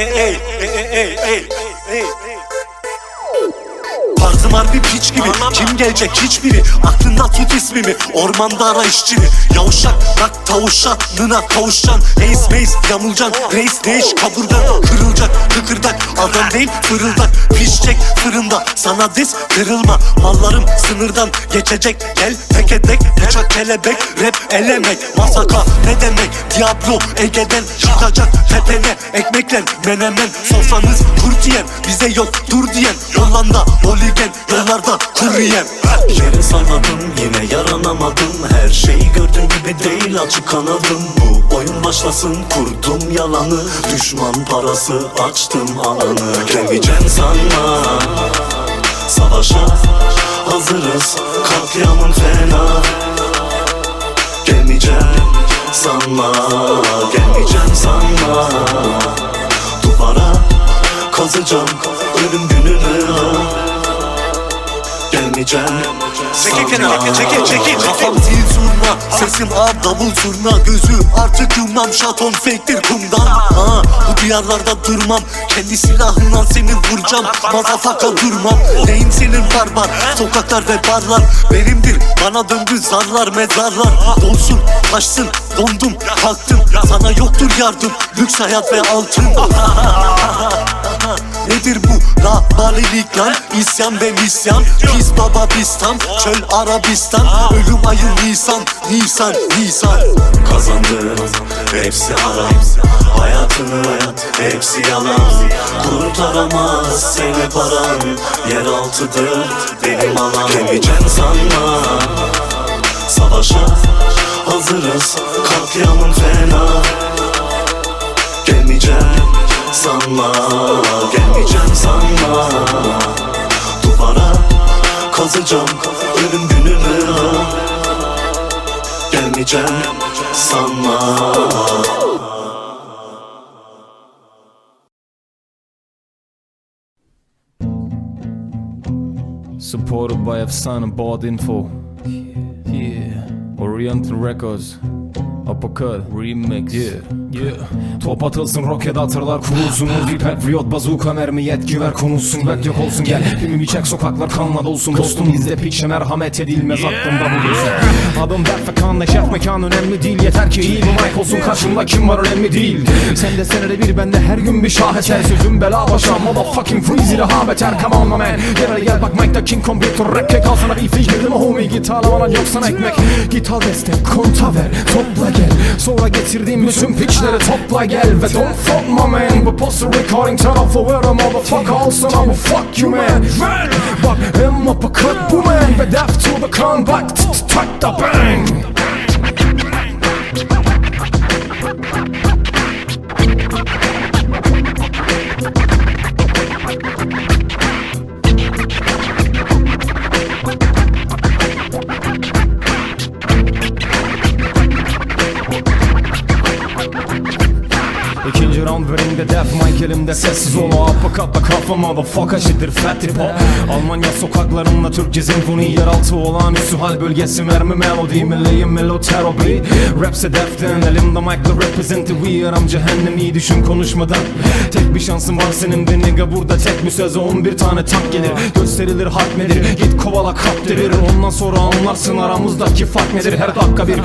ey ey ey ey ey Tarzım harbi piç gibi Kim gelecek hiçbiri? Aklında tut ismimi Ormanda ara işçini Yavuşak bak tavuşanına kavuşacaksın. Reis meis yamulcan. Reis ne iş kaburgan Kırılacak kıkırdak Adam değil fırıldak Pişecek fırında. Sana diz kırılma Mallarım sınırdan geçecek. Gel teke tek Bıçak kelebek Rap elemek. Masaka ne demek? Diablo Ege'den çıkacak tepene Ekmekle menemen. Sofranız yiyen Bize yok dur diyen Hollanda Oligen Yollarda kuryen Yere sarmadım yine yaranamadım. Her şeyi gördüğün gibi değil açık kanadım. Bu oyun başlasın kurdum yalanı. Düşman parası açtım alanı. Gelmeyeceğim sanma Savaşa hazırız Katliamın fena. Gelmeyeceğim sanma kazacağım Ölüm gününü. Gelmeyeceğim. Çekil kenara, çekil, çekil, Kafam zil zurna Sesim ağır davul zurna. Gözü artık yumlam Şaton fake'tir kumdan. Ha, Bu diyarlarda durmam. Kendi silahından seni vuracağım. Mazafaka durmam. Neyim senin barbar Sokaklar ve barlar Benimdir. Bana döndü zarlar mezarlar. Dolsun taşsın dondum kalktım. Sana yoktur yardım. Lüks hayat ve altın Nedir bu la balilik lan? İsyan ve misyan Biz baba bistan Çöl Arabistan. Ölüm ayı Nisan Nisan Nisan. Kazandı Hepsi haram. Hayatını Hepsi yalan. Kurtaramaz seni paran. Yeraltıdır benim alan Geleceğim sanma Savaşa hazırız Katliamın fena. Gelmeyeceğim sanma kazacağım Ölüm gününü Gelmeyeceğim sanma Supported by Efsane Bad Info. Yeah. Oriental Records. Uppercut Remix Yeah Yeah Top atılsın roket atırlar kurulsun Uzi Patriot bazooka mermi yetki ver konulsun Bek yok olsun gel Filmimi çek sokaklar kanla dolsun Dostum izle piçe merhamet edilmez aklımda bulunsun Adım dert ve kan neşet mekan önemli değil Yeter ki iyi bir mic olsun karşımda kim var önemli değil. Sen de senede bir bende her gün bir şaheser Sözüm bela başa motherfucking freeze daha beter Come on my man. Gel gel bak mic'ta King Kong bir tur rap kek al sana bir fiş girdim homie? Git ağlamadan yok sana ekmek. Git al destek konta ver Sonra getirdiğim bütün piçleri topla gel Ve don't fuck my man. Bu poster recording for where a motherfucker. Olsun ama fuck you man. Bak hem uppercut bu man. Ve death to the comeback Tak da bang Verimde death mic elimde. Sessiz ol O uppercutla kafa motherfucker şidir fat hip hop. Almanya sokaklarında Türkçe senfoni Yeraltı olağanüstü hal bölgesi mermi melodi Milliyim melo terapi. Rapse deften elimde mic'la representi We aram cehennemi düşün konuşmadan. Tek bir şansın var senin de nigga burada tek bir söze 11 tane tak gelir. Gösterilir harp nedir? Git kovala kap derir Ondan sonra anlarsın aramızdaki fark nedir? Her dakika bir